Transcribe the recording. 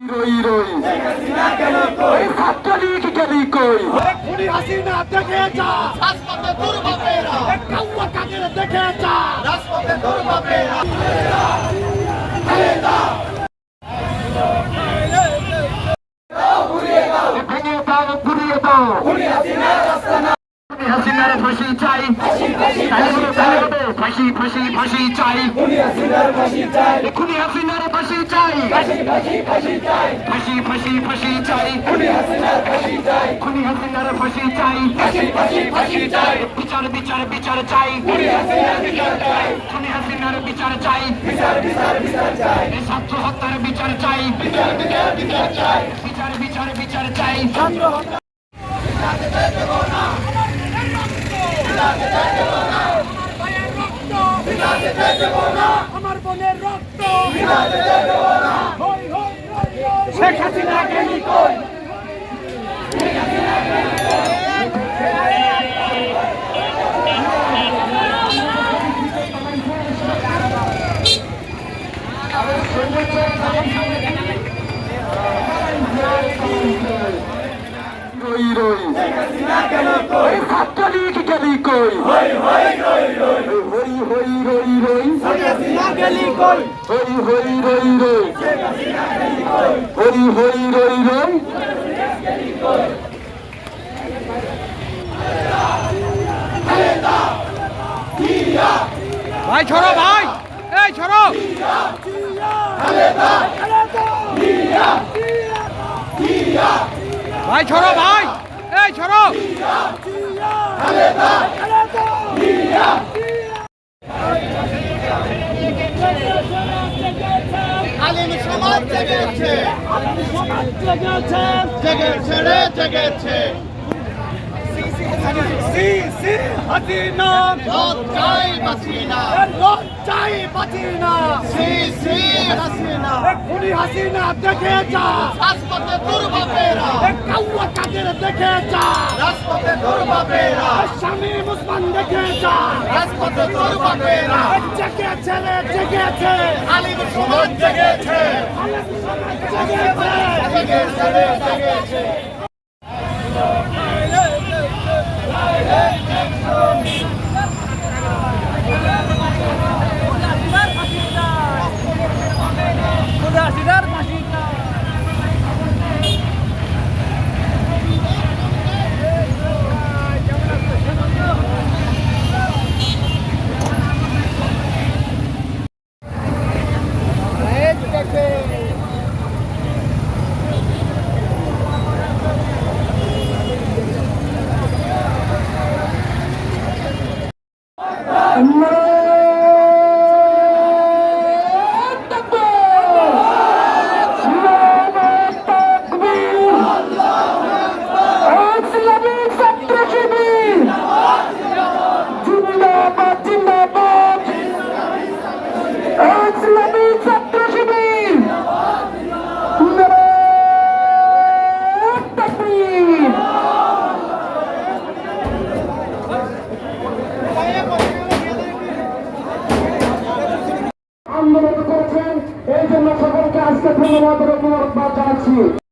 রই রই এই ছাত্রলীগ গেলি কই খুনি হাসিনা দেখে যা রাজপথে দুর্ভাবেরা কাউয়া কাকের দেখে যা রাজপথে দুর্ভাবেরা ভেঙে দাও ঘুরিয়ে দাও খুনি হাসিনার ফাঁসি চাই ফাঁসি ফাঁসি ফাঁসি চাই। খুনি হাসিনার ফাঁসি চাই। ফাঁসি ফাঁসি ফাঁসি চাই। খুনি হাসিনার ফাঁসি চাই। বিচার বিচার বিচার চাই। খুনি হাসিনার বিচার চাই। ছাত্র হত্যার বিচার চাই। বিচার বিচার বিচার চাই। বিচার বিচার বিচার চাই আমার বোনের রক্ত। শেখ হাসিনা কই রই রই এই ছাত্রলীগ গেলি কই? হই হই রই রই। হাসিনা গেলি কই? হই হই রই রই। হই হই রই রই। ভাই ছড়ো ভাই। এই ছড়ো। ভাই ছড়ো ভাই। এই ছড়ো। আলিম সমাজ জেগেছে। জেগেছে রে জেগেছে। সি সি হাসিনা লজ্জাই বাঁচি না লজ্জাই বাঁচি না শ্রী শ্রী হাসিনা খুনি হাসিনা দেখে যা রাজপথে দুর্ভাবেরা কাউয়া কাকের দেখে যা রাজপথে দুর্ভাবেরা স্বামী মুসলমান দেখে যা রাজপথে দুর্ভাবেরা জেগেছে রে জেগেছে আলিম সমাজ জেগেছে জেগেছে জেগেছে রে জেগেছে ইসলামিক ছাত্র শিবির জিন্দাবাদ জিন্দাবাদ ছাত্র শিবির। আন্দোলন করছেন এই জন্য সকলকে আজকে ধন্যবাদ মোবারকবাদ জানাচ্ছি।